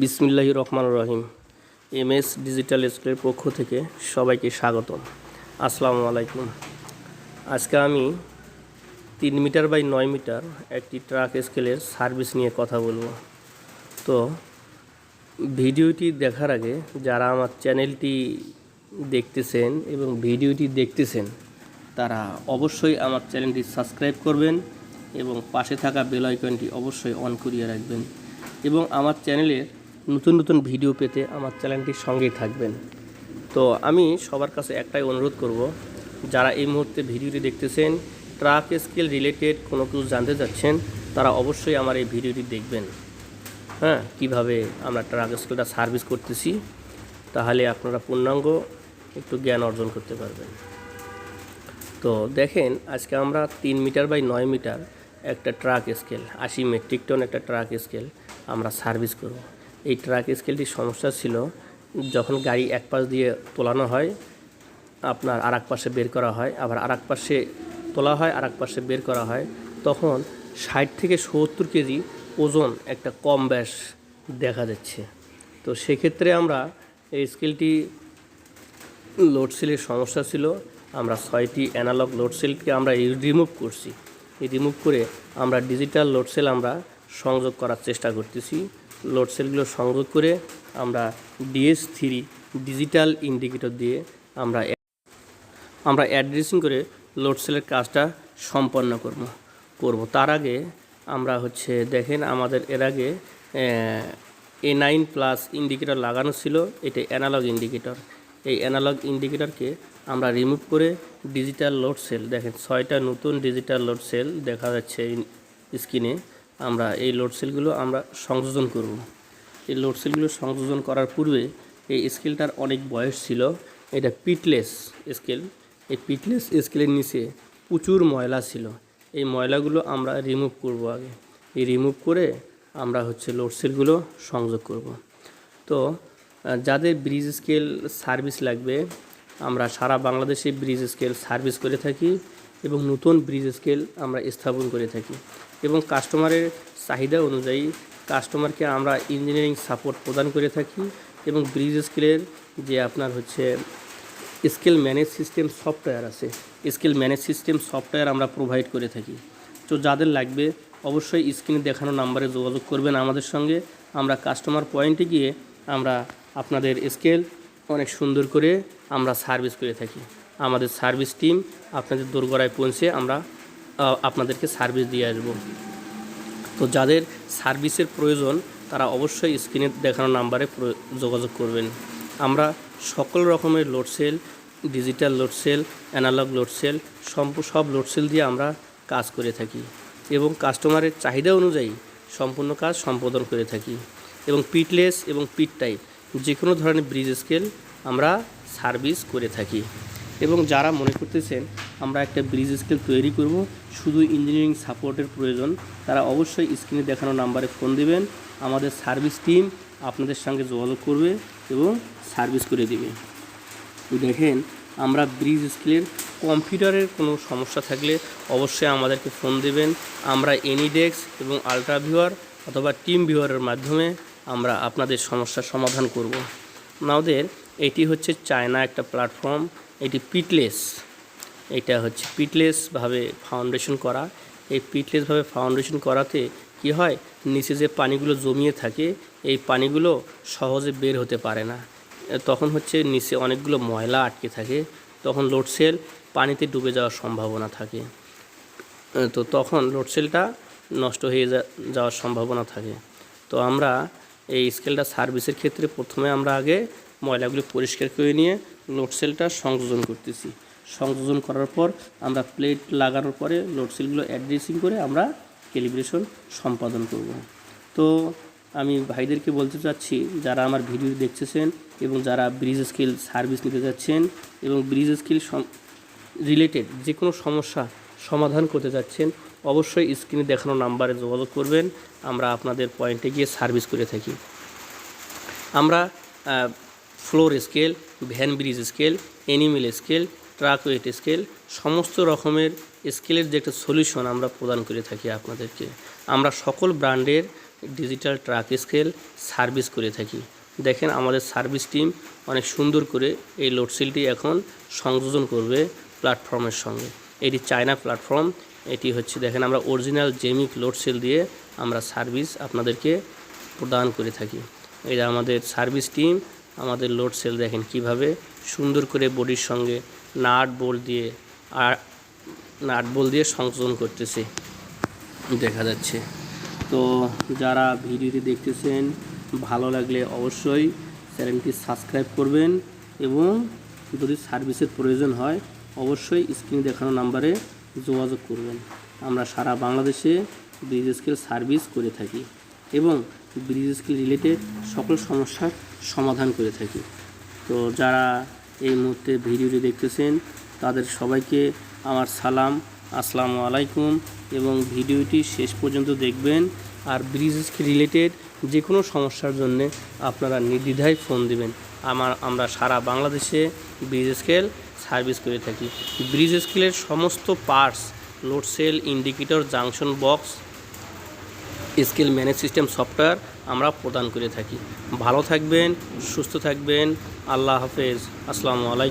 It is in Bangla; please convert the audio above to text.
বিসমিল্লাহ রহমান রহিম। এম এস ডিজিটাল স্কুলের পক্ষ থেকে সবাইকে স্বাগতম। আসসালামু আলাইকুম। আজকে আমি তিন মিটার বাই নয় মিটার একটি ট্রাক স্কেলের সার্ভিস নিয়ে কথা বলব। তো ভিডিওটি দেখার আগে যারা আমার চ্যানেলটি দেখতেছেন এবং ভিডিওটি দেখতেছেন, তারা অবশ্যই আমার চ্যানেলটি সাবস্ক্রাইব করবেন এবং পাশে থাকা বেল আইকনটি অবশ্যই অন করিয়ে রাখবেন। এবং আমার চ্যানেলের নতুন নতুন ভিডিও পেতে আমার চ্যানেলটির সঙ্গেই থাকবেন। তো আমি সবার কাছে একটাই অনুরোধ করব, যারা এই মুহূর্তে ভিডিওটি দেখতেছেন, ট্রাক স্কেল রিলেটেড কোনো কিছু জানতে চাচ্ছেন, তারা অবশ্যই আমার এই ভিডিওটি দেখবেন। হ্যাঁ কীভাবে আমরা ট্রাক স্কেলটা সার্ভিস করতেছি, তাহলে আপনারা পূর্ণাঙ্গ একটু জ্ঞান অর্জন করতে পারবেন। তো দেখেন, আজকে আমরা তিন মিটার বাই নয় মিটার একটা ট্রাক স্কেল, আশি মেট্রিক টন একটা ট্রাক স্কেল আমরা সার্ভিস করব। এই ট্রাক স্কেলটির সমস্যা ছিল, যখন গাড়ি এক পাশ দিয়ে তোলানো হয়, আপনার আর এক পাশে বের করা হয়, আবার আর এক পাশে তোলা হয় আর এক পাশে বের করা হয়, তখন ষাট থেকে সত্তর কেজি ওজন একটা কম ব্যাস দেখা যাচ্ছে। তো সেক্ষেত্রে আমরা এই স্কেলটি লোডসেলের সমস্যা ছিল, আমরা ছয়টি অ্যানালগ লোডসেলকে আমরা রিমুভ করছি। রিমুভ করে আমরা ডিজিটাল লোডসেল আমরা সংযোগ করার চেষ্টা করতেছি। লোডসেলগুলো সংযোগ করে আমরা ডিএস থ্রি ডিজিটাল ইন্ডিকেটর দিয়ে আমরা আমরা অ্যাড্রেসিং করে লোডসেলের কাজটা সম্পন্ন করব করব। তার আগে আমরা হচ্ছে দেখেন আমাদের এর আগে, এ নাইন প্লাস ইন্ডিকেটর লাগানো ছিল, এটা অ্যানালগ ইন্ডিকেটর। এই অ্যানালগ ইন্ডিকেটরকে আমরা রিমুভ করে ডিজিটাল লোড সেল দেখেন ছয়টা নতুন ডিজিটাল লোড সেল দেখা যাচ্ছে স্ক্রিনে। আমরা এই লোড সেলগুলো আমরা সংযোজন করব। এই লোড সেলগুলো সংযোজন করার পূর্বে এই স্কেলটার অনেক বয়স ছিল। এটা পিটলেস স্কেল এই পিটলেস স্কেলের নিচে প্রচুর ময়লা ছিল। এই ময়লাগুলো আমরা রিমুভ করব আগে। এই রিমুভ করে আমরা হচ্ছে লোড সেলগুলো সংযোগ করব। তো যাদের ব্রিজ স্কেল সার্ভিস লাগবে আমরা সারা বাংলাদেশে ব্রিজ স্কেল সার্ভিস করে থাকি এবং নতুন ব্রিজ স্কেল আমরা স্থাপন করে থাকি। এবং কাস্টমারের চাহিদা অনুযায়ী কাস্টমারকে আমরা ইঞ্জিনিয়ারিং সাপোর্ট প্রদান করে থাকি এবং ব্রিজ স্কেলের যে আপনার হচ্ছে স্কেল ম্যানেজ সিস্টেম সফটওয়্যার আছে, স্কেল ম্যানেজ সিস্টেম সফটওয়্যার আমরা প্রোভাইড করে থাকি। তো যাদের লাগবে অবশ্যই স্ক্রিনে দেখানো নাম্বারে যোগাযোগ করবেন আমাদের সঙ্গে। আমরা কাস্টমার পয়েন্টে গিয়ে আমরা আপনাদের স্কেল অনেক সুন্দর করে আমরা সার্ভিস করে থাকি। আমাদের সার্ভিস টিম আপনাদের দোরগোড়ায় পৌঁছে আমরা আপনাদেরকে সার্ভিস দিয়ে আসব। তো যাদের সার্ভিসের প্রয়োজন, তারা অবশ্যই স্ক্রিনে দেখানো নাম্বারে যোগাযোগ করবেন। আমরা সকল রকমের load cell, digital load cell, analog load cell, সম্প, সব লোড সেল দিয়ে আমরা কাজ করে থাকি এবং কাস্টমারের চাহিদা অনুযায়ী সম্পূর্ণ কাজ সম্পাদন করে থাকি এবং পিটলেস এবং পিট টাইপ। যে কোনো ধরনের ব্রিজ স্কেল আমরা সার্ভিস করে থাকি। এবং যারা মনে করতেছেন আমরা একটা ব্রিজ স্কেল তৈরি করব, শুধু ইঞ্জিনিয়ারিং সাপোর্টের প্রয়োজন, তারা অবশ্যই স্ক্রিনে দেখানো নাম্বারে ফোন দিবেন, আমাদের সার্ভিস টিম আপনাদের সঙ্গে যোগাযোগ করবে এবং সার্ভিস করে দেবে। দেখেন, আমরা ব্রিজ স্কেলের কম্পিউটারের কোনো সমস্যা থাকলে অবশ্যই আমাদেরকে ফোন দেবেন। আমরা এনিডেক্স এবং আলট্রা ভিউয়ার অথবা টিম ভিউয়ারের মাধ্যমে আমরা আপনাদের সমস্যার সমাধান করব। আমাদের এটি হচ্ছে চায়না একটা প্ল্যাটফর্ম এটি পিটলেস এটা হচ্ছে পিটলেসভাবে ফাউন্ডেশন করা। এই পিটলেসভাবে ফাউন্ডেশন করাতে কি হয়? নিচে যে পানিগুলো জমিয়ে থাকে, এই পানিগুলো সহজে বের হতে পারে না। তখন হচ্ছে নিচে অনেকগুলো ময়লা আটকে থাকে। তখন লোডসেল পানিতে ডুবে যাওয়ার সম্ভাবনা থাকে। তো তখন লোডসেলটা নষ্ট হয়ে যাওয়ার সম্ভাবনা থাকে। তো আমরা এই স্কেলটা সার্ভিসের ক্ষেত্রে প্রথমে আমরা আগে ময়লাগুলি পরিষ্কার করে নিয়ে লোডসেলটা সংযোজন করতেছি। সংযোজন করার পর আমরা প্লেট লাগানোর পরে লোডসেলগুলো অ্যাড্রেসিং করে আমরা ক্যালিব্রেশন সম্পাদন করব। তো আমি ভাইদেরকে বলতে চাচ্ছি, যারা আমার ভিডিও দেখতেছেন এবং যারা ব্রিজ স্কেল সার্ভিস নিতে যাচ্ছেন এবং ব্রিজ স্কেল রিলেটেড যে কোনো সমস্যা সমাধান করতে যাচ্ছেন, অবশ্যই স্ক্রিনে দেখানো নাম্বারে যোগাযোগ করবেন। আমরা আপনাদের পয়েন্টে গিয়ে সার্ভিস করে থাকি। আমরা floor scale van bridge scale animal scale truck weight scale সমস্ত রকমের স্কেলের যে একটা সলিউশন আমরা প্রদান করে থাকি আপনাদেরকে। আমরা সকল ব্র্যান্ডের ডিজিটাল ট্রাক স্কেল সার্ভিস করে থাকি। দেখেন আমাদের সার্ভিস টিম অনেক সুন্দর করে এই লোডসেলটি এখন সংযোজন করবে প্ল্যাটফর্মের সঙ্গে। এটি চায়না প্ল্যাটফর্ম এটি হচ্ছে, দেখেন আমরা অরিজিনাল জেমিক লোডসেল দিয়ে আমরা সার্ভিস আপনাদেরকে প্রদান করে থাকি। এটা আমাদের সার্ভিস টিম, আমাদের লোড সেল দেখেন কীভাবে সুন্দর করে বডির সঙ্গে নাট বোল্ট দিয়ে আর নাট বোল্ট দিয়ে সংযোজন করতেছে। দেখা যাচ্ছে। তো যারা ভিডিওটি দেখতেছেন, ভালো লাগলে অবশ্যই চ্যানেলটি সাবস্ক্রাইব করবেন এবং যদি সার্ভিসের প্রয়োজন হয়, অবশ্যই স্ক্রিনে দেখানো নাম্বারে যোগাযোগ করবেন। আমরা সারা বাংলাদেশে ব্রিজ স্কেল সার্ভিস করে থাকি এবং ব্রিজ স্কেল রিলেটেড সকল সমস্যার সমাধান করে থাকি। তো যারা এই মুহূর্তে ভিডিওটি দেখতেছেন, তাদের সবাইকে আমার সালাম, আসসালামু আলাইকুম এবং ভিডিওটি শেষ পর্যন্ত দেখবেন। আর ব্রিজ রিলেটেড যে কোনো সমস্যার জন্য আপনারা নির্দ্বিধায় ফোন দিবেন। আমার, আমরা সারা বাংলাদেশে ব্রিজ স্কেল সার্ভিস করে থাকি। ব্রিজ স্কেলের সমস্ত parts load cell indicator junction box scale manage system software আমরা প্রদান করে থাকি। ভালো থাকবেন, সুস্থ থাকবেন। আল্লাহ হাফেজ। আসসালামু আলাইকুম।